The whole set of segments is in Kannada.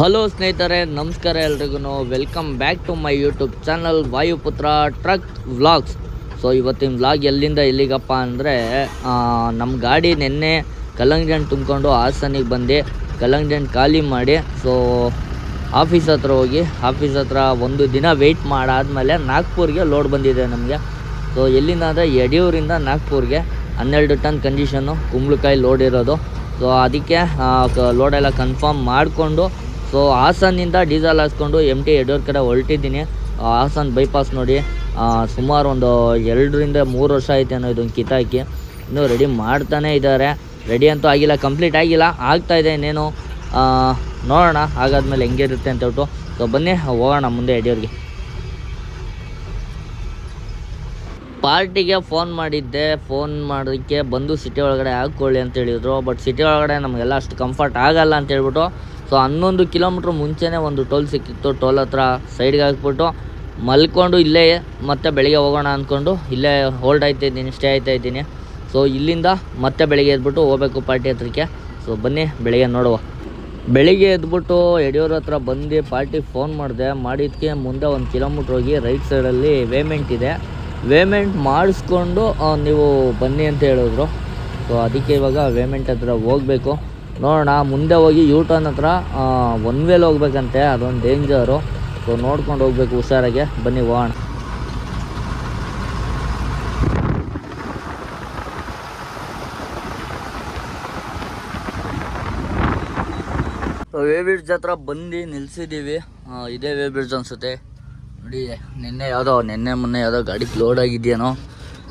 ಹಲೋ ಸ್ನೇಹಿತರೆ, ನಮಸ್ಕಾರ ಎಲ್ರಿಗೂ welcome back to my YouTube channel Vayuputra truck vlogs so ಇವತ್ತಿನ ವ್ಲಾಗ್ ಎಲ್ಲಿಂದ ಎಲ್ಲಿಗಪ್ಪ ಅಂದರೆ ನಮ್ಮ ಗಾಡಿ ನಿನ್ನೆ ಕಲ್ಲಂಗಡಿ ತುಂಬಿಕೊಂಡು ಹಾಸನಿಗೆ ಬಂದು. ಕಲ್ಲಂಗಡಿ ಖಾಲಿ ಮಾಡಿ ಸೊ ಆಫೀಸ್ ಹತ್ರ ಹೋಗಿ ಆಫೀಸ್ ಹತ್ರ ಒಂದು ದಿನ ವೆಯ್ಟ್ ಮಾಡಾದಮೇಲೆ ನಾಗ್ಪುರ್ಗೆ ಲೋಡ್ ಬಂದಿದೆ ನಮಗೆ. ಸೊ ಎಲ್ಲಿಂದ ಅಂದರೆ ಯಡಿಯೂರಿಂದ ನಾಗ್ಪುರ್ಗೆ ಹನ್ನೆರಡು ಟನ್ ಕಂಡೀಷನ್ನು ಕುಂಬಳಕಾಯಿ ಲೋಡ್ ಇರೋದು. ಸೊ ಅದಕ್ಕೆ ಲೋಡೆಲ್ಲ ಕನ್ಫರ್ಮ್ ಮಾಡಿಕೊಂಡು ಸೊ ಹಾಸನಿಂದ ಡೀಸೆಲ್ ಹಾಕ್ಸ್ಕೊಂಡು ಎಂ ಟಿ ಯಡಿಯೂರ್ ಕಡೆ ಹೊರಟಿದ್ದೀನಿ. ಹಾಸನ್ ಬೈಪಾಸ್ ನೋಡಿ ಸುಮಾರು ಒಂದು ಎರಡರಿಂದ ಮೂರು ವರ್ಷ ಐತೆ ಅನ್ನೋ ಇದೊಂದು ಕಿತಾಕಿ ಇನ್ನೂ ರೆಡಿ ಮಾಡ್ತಾನೇ ಇದ್ದಾರೆ ರೆಡಿ ಅಂತೂ ಆಗಿಲ್ಲ ಕಂಪ್ಲೀಟ್ ಆಗಿಲ್ಲ. ಆಗ್ತಾ ಇದೆ ಇನ್ನೇನು. ನೋಡೋಣ, ಹಾಗಾದ್ಮೇಲೆ ಹೆಂಗಿರುತ್ತೆ ಅಂತ ಹೇಳ್ಬಿಟ್ಟು. ಸೊ ಬನ್ನಿ, ಹೋಗೋಣ ಮುಂದೆ ಯಡಿಯೂರಿಗೆ. ಪಾರ್ಟಿಗೆ ಫೋನ್ ಮಾಡಿದ್ದೆ. ಫೋನ್ ಮಾಡೋದಕ್ಕೆ ಬಂದು ಸಿಟಿ ಒಳಗಡೆ ಹಾಕ್ಕೊಳ್ಳಿ ಅಂತ ಹೇಳಿದರು. ಬಟ್ ಸಿಟಿ ಒಳಗಡೆ ನಮಗೆಲ್ಲ ಅಷ್ಟು ಕಂಫರ್ಟ್ ಆಗಲ್ಲ ಅಂತ ಹೇಳ್ಬಿಟ್ಟು ಸೊ ಹನ್ನೊಂದು ಕಿಲೋಮೀಟ್ರ್ ಮುಂಚೆನೇ ಒಂದು ಟೋಲ್ ಸಿಕ್ಕಿತ್ತು. ಟೋಲ್ ಹತ್ರ ಸೈಡ್ಗೆ ಹಾಕ್ಬಿಟ್ಟು ಮಲ್ಕೊಂಡು ಇಲ್ಲೇ ಮತ್ತೆ ಬೆಳಿಗ್ಗೆ ಹೋಗೋಣ ಅಂದ್ಕೊಂಡು ಇಲ್ಲೇ ಹೋಲ್ಡ್ ಆಯ್ತಾ ಇದ್ದೀನಿ ಸ್ಟೇ ಆಯ್ತಾ ಇದ್ದೀನಿ. ಸೊ ಇಲ್ಲಿಂದ ಮತ್ತೆ ಬೆಳಿಗ್ಗೆ ಎದ್ಬಿಟ್ಟು ಹೋಗ್ಬೇಕು ಪಾರ್ಟಿ ಹತ್ರಕ್ಕೆ. ಸೊ ಬನ್ನಿ, ಬೆಳಿಗ್ಗೆ ನೋಡುವ. ಬೆಳಿಗ್ಗೆ ಎದ್ಬಿಟ್ಟು ಯಡಿಯೂರ ಹತ್ರ ಬಂದು ಪಾರ್ಟಿಗೆ ಫೋನ್ ಮಾಡಿದೆ. ಮಾಡಿದ್ದಕ್ಕೆ ಮುಂದೆ ಒಂದು ಕಿಲೋಮೀಟ್ರ್ ಹೋಗಿ ರೈಟ್ ಸೈಡಲ್ಲಿ ವೇಮೆಂಟ್ ಇದೆ. ವೇಮೆಂಟ್ ಮಾಡಿಸ್ಕೊಂಡು ನೀವು ಬನ್ನಿ ಅಂತ ಹೇಳಿದ್ರು. ಸೊ ಅದಕ್ಕೆ ಇವಾಗ ವೇಮೆಂಟ್ ಹತ್ರ ಹೋಗಬೇಕು. ನೋಡೋಣ ಮುಂದೆ ಹೋಗಿ ಯೂ ಟರ್ನ್ ಹತ್ರ ಒನ್ ವೇಲ್ ಹೋಗ್ಬೇಕಂತೆ, ಅದೊಂದು ಡೇಂಜರು ಸೊ ನೋಡ್ಕೊಂಡು ಹೋಗ್ಬೇಕು ಹುಷಾರಾಗೆ. ಬನ್ನಿ, ಹೋಗೋಣ. ವೇ ಬ್ರಿಡ್ಜ್ ಹತ್ರ ಬಂದು ನಿಲ್ಸಿದ್ದೀವಿ ಇದೇ ವೇ ಬ್ರಿಡ್ಜ್ ಅನ್ಸುತ್ತೆ. ನೋಡಿ, ನಿನ್ನೆ ಯಾವುದೋ, ನಿನ್ನೆ ಮೊನ್ನೆ ಯಾವುದೋ ಗಾಡಿ ಲೋಡ್ ಆಗಿದೆಯೇನೋ.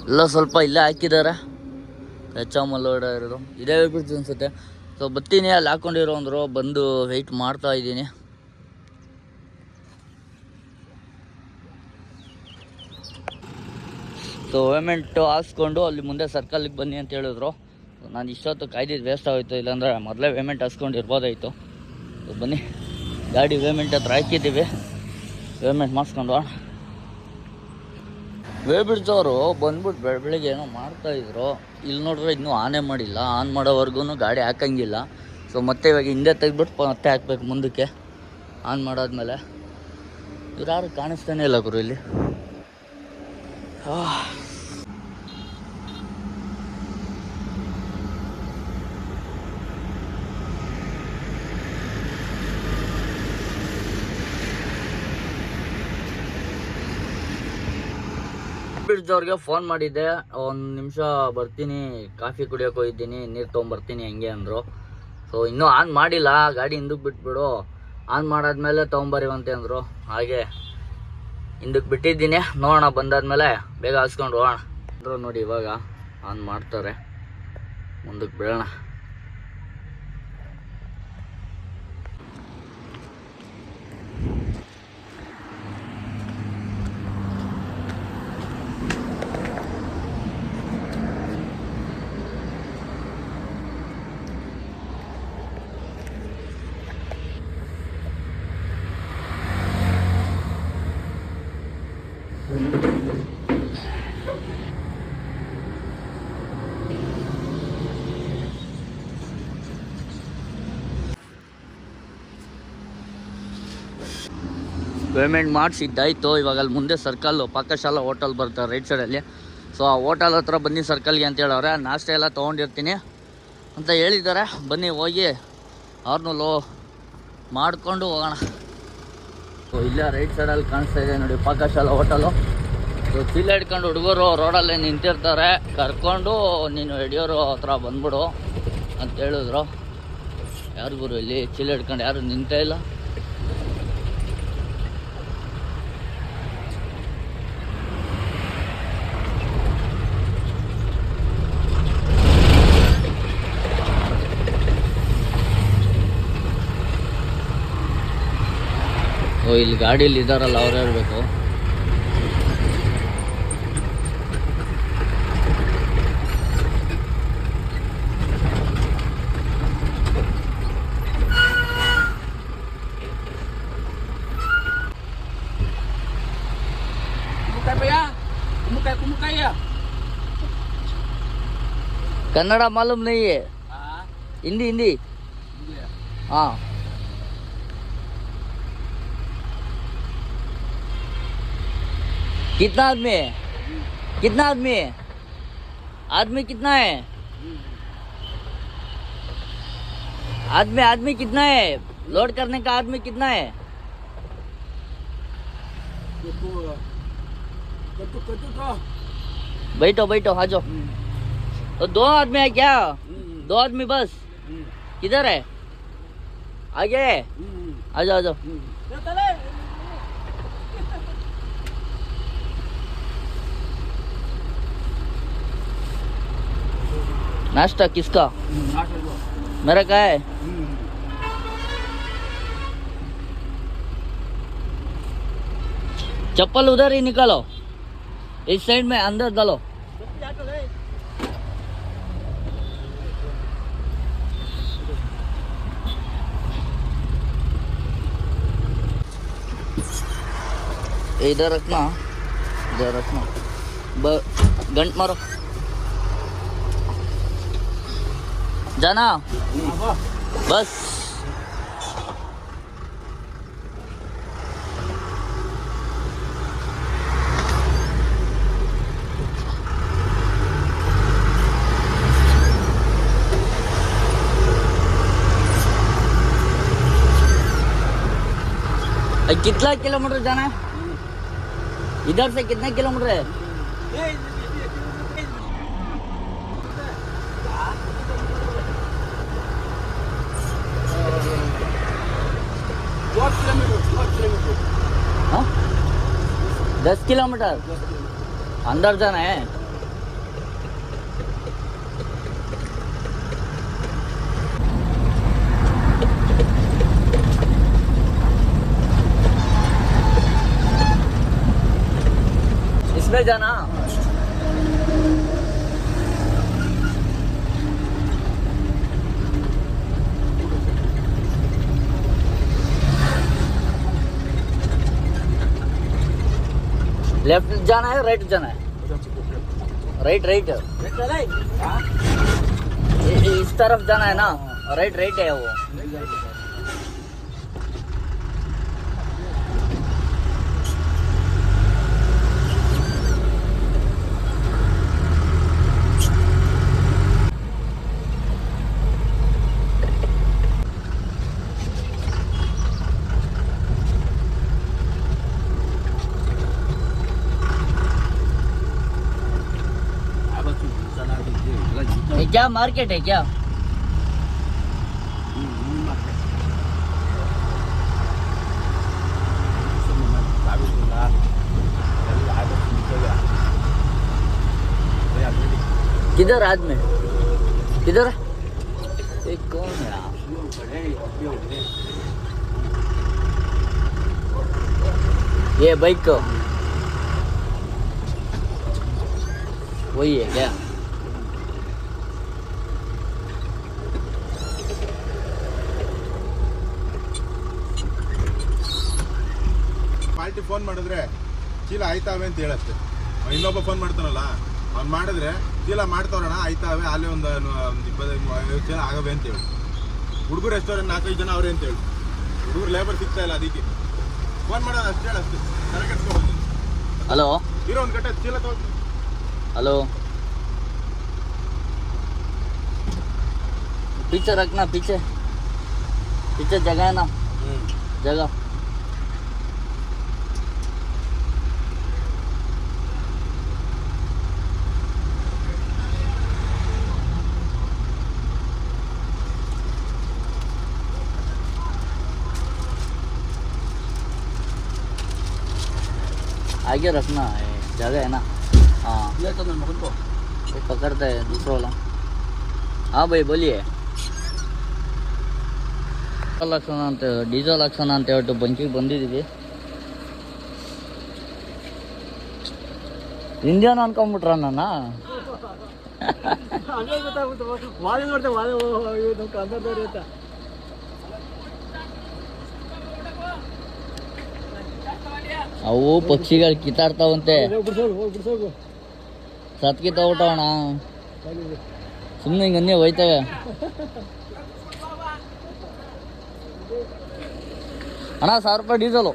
ಎಲ್ಲ ಸ್ವಲ್ಪ ಇಲ್ಲೇ ಹಾಕಿದ್ದಾರೆ. ಹೆಚ್ಚಾಮ ಲೋಡ್ ಆಗಿರೋದು. ಇದೇ ವೇ ಬ್ರಿಡ್ಜ್ ಅನ್ಸುತ್ತೆ. ಸೊ ಬತ್ತೀನಿ, ಅಲ್ಲಿ ಹಾಕೊಂಡಿರೋ ಅಂದರು ಬಂದು ವೆಯ್ಟ್ ಮಾಡ್ತಾ ಇದ್ದೀನಿ. ಸೊ ಪೇಮೆಂಟು ಹಾಸ್ಕೊಂಡು ಅಲ್ಲಿ ಮುಂದೆ ಸರ್ಕಲ್ಗೆ ಬನ್ನಿ ಅಂತ ಹೇಳಿದ್ರು. ನಾನು ಇಷ್ಟೊತ್ತು ಕಾಯ್ದಿದ್ದು ವೇಸ್ಟ್ ಆಗೋಯ್ತು, ಇಲ್ಲಾಂದರೆ ಮೊದಲೇ ಪೇಮೆಂಟ್ ಹಾಸ್ಕೊಂಡು ಇರ್ಬೋದಾಯಿತು. ಬನ್ನಿ, ಗಾಡಿ ಪೇಮೆಂಟ್ ಹತ್ರ ಹಾಕಿದ್ದೀವಿ. ಪೇಮೆಂಟ್ ಮಾಡಿಸ್ಕೊಂಡು ವೇ ಬಂದ್ಬಿಟ್ಟು ಬೆಳ ಬೆಳಿಗ್ಗೆ ಏನೋ ಮಾಡ್ತಾಯಿದ್ರು ಇಲ್ಲಿ ನೋಡಿದ್ರೆ ಇನ್ನೂ ಆನೇ ಮಾಡಿಲ್ಲ. ಆನ್ ಮಾಡೋವರೆಗೂ ಗಾಡಿ ಹಾಕಂಗಿಲ್ಲ. ಸೊ ಮತ್ತೆ ಇವಾಗ ಹಿಂದೆ ತೆಗೆದ್ಬಿಟ್ಟು ಮತ್ತೆ ಹಾಕ್ಬೇಕು ಮುಂದಕ್ಕೆ. ಆನ್ ಮಾಡಾದ್ಮೇಲೆ. ಇವ್ರು ಯಾರು ಕಾಣಿಸ್ತಾನೆ ಇಲ್ಲ ಗುರು ಇಲ್ಲಿ. ಬ್ರಿಡ್ಜ್ ಅವ್ರಿಗೆ ಫೋನ್ ಮಾಡಿದ್ದೆ. ಒಂದು ನಿಮಿಷ ಬರ್ತೀನಿ, ಕಾಫಿ ಕುಡಿಯೋಕೆ ಹೋಗಿದ್ದೀನಿ ನೀರು ತೊಗೊಂಬರ್ತೀನಿ ಹಂಗೆ ಅಂದರು. ಸೊ ಇನ್ನೂ ಆನ್ ಮಾಡಿಲ್ಲ, ಗಾಡಿ ಹಿಂದಕ್ಕೆ ಬಿಟ್ಬಿಡು. ಆನ್ ಮಾಡಾದ್ಮೇಲೆ ತೊಗೊಂಬರಿವಂತೆ ಅಂದರು. ಹಾಗೆ ಹಿಂದಕ್ಕೆ ಬಿಟ್ಟಿದ್ದೀನಿ. ನೋಡೋಣ, ಬಂದಾದ್ಮೇಲೆ ಬೇಗ ಹಾಸ್ಕೊಂಡು ಹೋಗೋಣ. ಅಂದರು ನೋಡಿ ಇವಾಗ ಆನ್ ಮಾಡ್ತಾರೆ. ಮುಂದಕ್ಕೆ ಬಿಡೋಣ ಪೇಮೆಂಟ್ ಮಾಡಿಸಿದ್ದಾಯ್ತು ಇವಾಗ ಅಲ್ಲಿ ಮುಂದೆ ಸರ್ಕಲ್ಲು, ಪಾಕಶಾಲಾ ಹೋಟೆಲ್ ಬರುತ್ತೆ ರೈಟ್ ಸೈಡಲ್ಲಿ ಸೊ ಆ ಹೋಟೆಲ್ ಹತ್ರ ಬನ್ನಿ ಸರ್ಕಲ್ಗೆ ಅಂತೇಳವ್ರೆ ನಾಷ್ಟ ಎಲ್ಲ ತೊಗೊಂಡಿರ್ತೀನಿ. ಅಂತ ಹೇಳಿದ್ದಾರೆ. ಬನ್ನಿ ಹೋಗಿ. ಅವ್ರನ್ನೂ ಲೋ ಮಾಡಿಕೊಂಡು ಹೋಗೋಣ. ಸೊ ಇಲ್ಲೇ ರೈಟ್ ಸೈಡಲ್ಲಿ ಕಾಣಿಸ್ತಾ ಇದೆ ನೋಡಿ ಪಾಕಶಾಲಾ ಹೋಟೆಲು. ಸೊ ಚೀಲ ಹಿಡ್ಕೊಂಡು ಹುಡುಗರು ರೋಡಲ್ಲೇ ನಿಂತಿರ್ತಾರೆ. ಕರ್ಕೊಂಡು ನೀನು ಯಡಿಯೂರು ಹತ್ರ ಬಂದ್ಬಿಡು ಅಂತ ಹೇಳಿದ್ರು. ಯಾರಿಗೂ ಇಲ್ಲಿ? ಚೀಲ ಹಿಡ್ಕೊಂಡು ಯಾರು ನಿಂತೇ ಇಲ್ಲ. ಸೊ ಇಲ್ಲಿ ಗಾಡಿಲಿ ಇದ್ದಾರಲ್ಲ ಅವ್ರು ಯಾರು ಬೇಕು ಅಯ್ಯ ಕನ್ನಡ ಮಾಲುಮ್ ನಯೇ ಹಿಂದಿ ಹಿಂದಿ. ಹಾಂ कितना आदमी है? कितना आदमी है? आदमी कितना है? आदमी आदमी कितना है? लोड करने का आदमी कितना है? का बैठो बैठो आ जाओ। तो दो आदमी है क्या? दो आदमी बस? किधर है? आगे है? आ नाश्ता किसका? मेरा क्या है? चप्पल उधर ही निकालो। इस साइड में अंदर डालो। इधर रखना इधर रखना। घंट मारो। जाना। बस। कितना किलोमीटर जाना है? इधर से कितने किलोमीटर है दो किलोमीटर दो किलोमीटर हाँ? दस किलोमीटर? अंदर जाना है। इसमें जाना। लेफ़्ट जाना है राइट जाना है? Right right. इस तरफ़ जाना है ना? राइट राइट है वो ये क्या मार्केट है क्या? किधर आदमी किधर? ये कौन है ये बाइक वही है क्या? ಪಾರ್ಟಿ ಫೋನ್ ಮಾಡಿದ್ರೆ ಚೀಲ ಆಯ್ತಾವೆ ಅಂತ ಹೇಳತ್ತೆ ಅವ್ನ್ ಇನ್ನೊಬ್ಬ ಫೋನ್ ಮಾಡ್ತಾನಲ್ಲ ಅವ್ನು ಮಾಡಿದ್ರೆ ಚೀಲ ಮಾಡ್ತಾವ್ರಣ ಆಯ್ತಾವೆ ಅಲ್ಲಿ ಒಂದು ಒಂದು ಇಪ್ಪತ್ತೈದು ಮೂವತ್ತೈದು ಚೀಲ ಆಗವೆ ಅಂತ ಹೇಳಿ ಹುಡುಗರು ರೆಸ್ಟೋರೆಂಟ್ ನಾಲ್ಕೈದು ಜನ ಅವ್ರೆ ಅಂತ ಹೇಳಿ ಹುಡುಗರು ಲೇಬರ್ ಸಿಗ್ತಾ ಇಲ್ಲ ಅದಕ್ಕೆ ಫೋನ್ ಮಾಡೋದು ಅಷ್ಟೇ ಹೇಳು ಅಷ್ಟೇ ತಲೆ ಕೆಡ್ಸ್ಕೊಬೋದು हेलो ಇರೋ ಒಂದು ಗಂಟೆ ಚೀಲ ತಗೊಂಡು हेलो पीछे रखना पीछे पीछे जगह है ना जगह आगे रखना है जगह है ना हाँ ये तो मैं को ये पकड़ता है दूसरा वाला हाँ भाई बोलिए ಡೀಸೆಲ್ ಹಾಕ್ಸೋಣ ಅಂತ ಡೀಸೆಲ್ ಹಾಕ್ಸೋಣ ಅಂತ ಹೇಳ್ಬಿಟ್ಟು ಬಂಕಿಗೆ ಬಂದಿದ್ದೀವಿ ಇಂಡಿಯನ್ ಅನ್ಕೊಂಬಿಟ್ರ ನನ್ನ ಅದೇ ಅವು ಪಕ್ಷಿಗಳು ಕಿತ್ತಾಡ್ತಾವಂತೆ. ಸತ್ ಕಿತ್ತಾವಣ ಸುಮ್ಮನೆ ಹಿಂಗೆ ಅನ್ನೇ ಹೋಯ್ತವೆ. ಅಣ್ಣ ಸಾವಿರ ರೂಪಾಯಿ ಡೀಸೆಲು.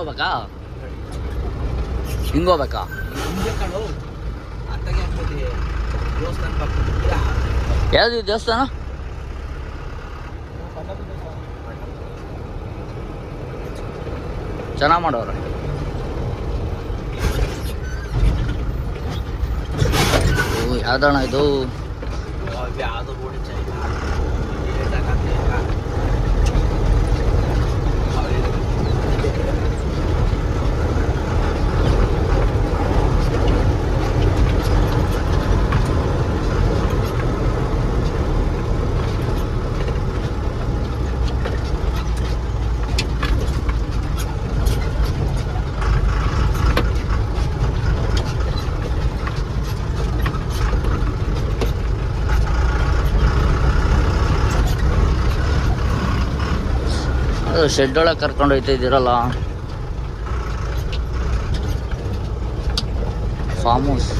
ಹಿಂಗೋಗ್ಬೇಕಾ ಹಿಂಗೋಗ್ಬೇಕಾ ಯಾವ್ದು ದೇವಸ್ಥಾನ? ಚೆನ್ನಾಗಿ ಮಾಡೋರು. ಯಾವ್ದಣ್ಣ ಇದು? ಶೆಡ್ ಒಳಗೆ ಕರ್ಕೊಂಡು ಹೋಯ್ತಾ ಇದ್ದೀರಲ್ಲ ಫಾರ್ಮ್ ಹೌಸ್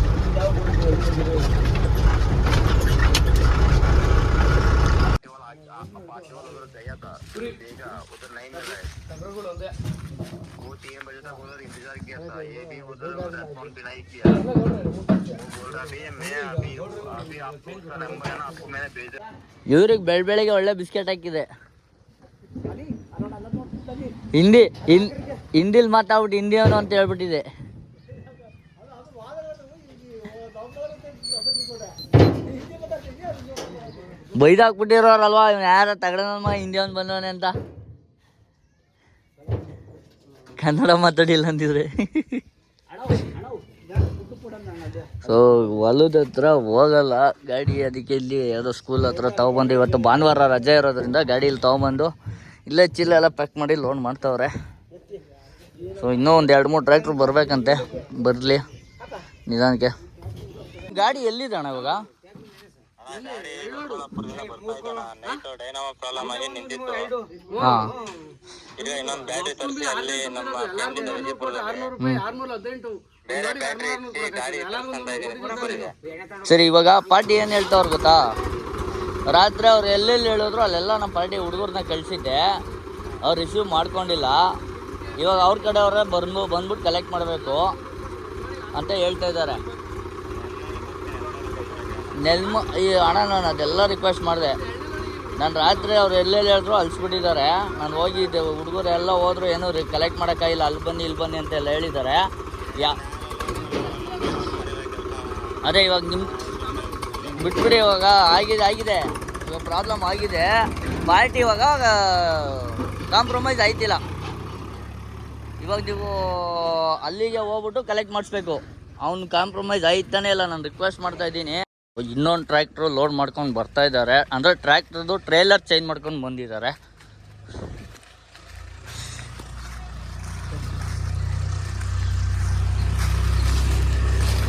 ಇವ್ರಿಗೆ ಬೆಳ್ ಬೆಳಿಗ್ಗೆ ಒಳ್ಳೆ ಬಿಸ್ಕೆಟ್ ಹಾಕಿದೆ. ಹಿಂದಿ ಹಿಂದಿಲ್ ಮಾತಾಡ್ಬಿಟ್ಟು ಹಿಂದಿಯವನು ಅಂತ ಹೇಳ್ಬಿಟ್ಟಿದೆ. ಬೈದಾಕ್ಬಿಟ್ಟಿರೋರಲ್ವಾ, ಇವ್ನು ಯಾರ ತಗಡನಮ್ಮ, ಹಿಂದಿಯವನ್ ಬಂದವನೆ ಅಂತ? ಕನ್ನಡ ಮಾತಾಡಿಲ್ಲ ಅಂತಿದ್ರೆ. ಸೊ ಹೊಲದ ಹತ್ರ ಹೋಗಲ್ಲ, ಗಾಡಿ ಅದಕ್ಕೆ ಇಲ್ಲಿ ಯಾವುದೋ ಸ್ಕೂಲ್ ಹತ್ರ ತಗೊಬಂದು ಇವತ್ತು ಭಾನುವಾರ ರಜೆ ಇರೋದ್ರಿಂದ ಗಾಡಿಲಿ ತಗೊಬಂದು ಇಲ್ಲೇ ಚಿಲ್ಲ ಎಲ್ಲ ಪ್ಯಾಕ್ ಮಾಡಿ ಲೋನ್ ಮಾಡ್ತಾವ್ರೆ. ಸೊ ಇನ್ನೂ ಒಂದು ಎರಡು ಮೂರು ಟ್ರ್ಯಾಕ್ಟ್ರ್ ಬರಬೇಕಂತೆ, ಬರಲಿ ನಿಧಾನಕ್ಕೆ. ಗಾಡಿ ಎಲ್ಲಿದೆ ಅಣ್ಣ ಇವಾಗ? ಹಾಂ. ಸರಿ, ಇವಾಗ ಪಾರ್ಟಿ ಏನು ಹೇಳ್ತಾವ್ರ ಗೊತ್ತಾ? ರಾತ್ರಿ ಅವ್ರು ಎಲ್ಲೆಲ್ಲಿ ಹೇಳಿದ್ರು, ಅಲ್ಲೆಲ್ಲ ನಮ್ಮ ಪಾರ್ಟಿ ಹುಡುಗರನ್ನ ಕಳಿಸಿದ್ದೆ. ಅವ್ರು ರಿಸೀವ್ ಮಾಡ್ಕೊಂಡಿಲ್ಲ. ಇವಾಗ ಅವ್ರ ಕಡೆಯವರೇ ಬಂದು ಬಂದ್ಬಿಟ್ಟು ಕಲೆಕ್ಟ್ ಮಾಡಬೇಕು ಅಂತ ಹೇಳ್ತಾ ಇದ್ದಾರೆ. ನೆಲ್ಮ, ಈ ಅಣ್ಣ, ನಾನು ಅದೆಲ್ಲ ರಿಕ್ವೆಸ್ಟ್ ಮಾಡಿದೆ. ನಾನು ರಾತ್ರಿ ಅವ್ರು ಎಲ್ಲೆಲ್ಲಿ ಹೇಳಿದ್ರು ಅಲ್ಸ್ಬಿಟ್ಟಿದ್ದಾರೆ. ನಾನು ಹೋಗಿದ್ದೆ ಹುಡುಗರು ಎಲ್ಲ ಹೋದ್ರು, ಏನೂ ಕಲೆಕ್ಟ್ ಮಾಡೋಕ್ಕಾಗಿಲ್ಲ ಅಲ್ಲಿ ಬನ್ನಿ, ಇಲ್ಲಿ ಬನ್ನಿ ಅಂತೆಲ್ಲ ಹೇಳಿದ್ದಾರೆ. ಯಾ ಅದೇ ಇವಾಗ ನಿಮ್ಮ ಬಿಟ್ಬಿಡಿ ಇವಾಗ. ಆಗಿದೆ ಆಗಿದೆ. ಇವಾಗ ಪ್ರಾಬ್ಲಮ್ ಆಗಿದೆ. ಪಾರ್ಟಿ ಇವಾಗ ಕಾಂಪ್ರಮೈಸ್ ಆಯ್ತಿಲ್ಲ. ಇವಾಗ ನೀವು ಅಲ್ಲಿಗೆ ಹೋಗ್ಬಿಟ್ಟು ಕಲೆಕ್ಟ್ ಮಾಡಿಸ್ಬೇಕು. ಅವ್ನು ಕಾಂಪ್ರಮೈಸ್ ಆಯ್ತಾನೆ ಇಲ್ಲ. ನಾನು ರಿಕ್ವೆಸ್ಟ್ ಮಾಡ್ತಾ ಇದ್ದೀನಿ. ಇನ್ನೊಂದು ಟ್ರ್ಯಾಕ್ಟ್ರು ಲೋಡ್ ಮಾಡ್ಕೊಂಡು ಬರ್ತಾ ಇದ್ದಾರೆ. ಅಂದರೆ ಟ್ರ್ಯಾಕ್ಟ್ರದ್ದು ಟ್ರೇಲರ್ ಚೇಂಜ್ ಮಾಡ್ಕೊಂಡು ಬಂದಿದ್ದಾರೆ.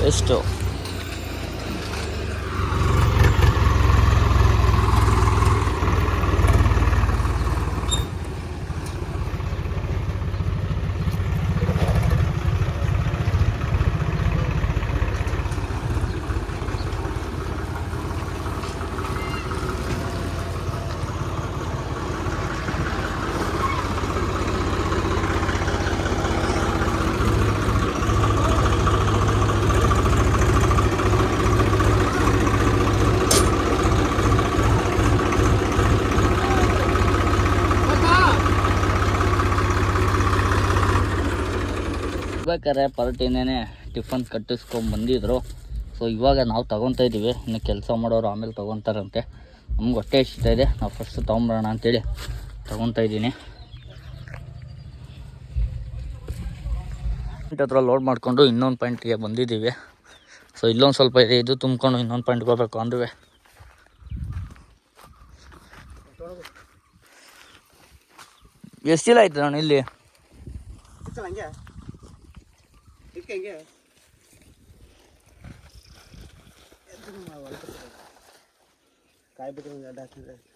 ಎಷ್ಟು ಬೇಕಾದ್ರೆ ಪಾರ್ಟಿನೇ ಟಿಫನ್ ಕಟ್ಟಿಸ್ಕೊಂಬಂದಿದ್ರು ಸೊ ಇವಾಗ ನಾವು ತಗೊತಾ ಇದ್ದೀವಿ ಇನ್ನು ಕೆಲಸ ಮಾಡೋರು ಆಮೇಲೆ ತೊಗೊತಾರಂತೆ. ನಮ್ಗೆ ಹೊಟ್ಟೆ ಇಷ್ಟ ಇದೆ. ನಾವು ಫಸ್ಟ್ ತೊಗೊಂಬರೋಣ ಅಂತೇಳಿ ತೊಗೊತಾ ಇದ್ದೀನಿ ಪಾಯಿಂಟ್ ಹತ್ರ ಲೋಡ್ ಮಾಡಿಕೊಂಡು ಇನ್ನೊಂದು ಪಾಯಿಂಟ್ಗೆ ಬಂದಿದ್ದೀವಿ. ಸೊ ಇಲ್ಲೊಂದು ಸ್ವಲ್ಪ ಇದೆ. ಇದು ತುಂಬಿಕೊಂಡು ಇನ್ನೊಂದು ಪಾಯಿಂಟ್ಗೆ ಹೋಗ್ಬೇಕು ಅಂದುವೆ. ಎಷ್ಟಿಲ್ಲ ಆಯ್ತು ನಾನು ಇಲ್ಲಿ? இருக்காங்க காய்பட்டு டாக்டர்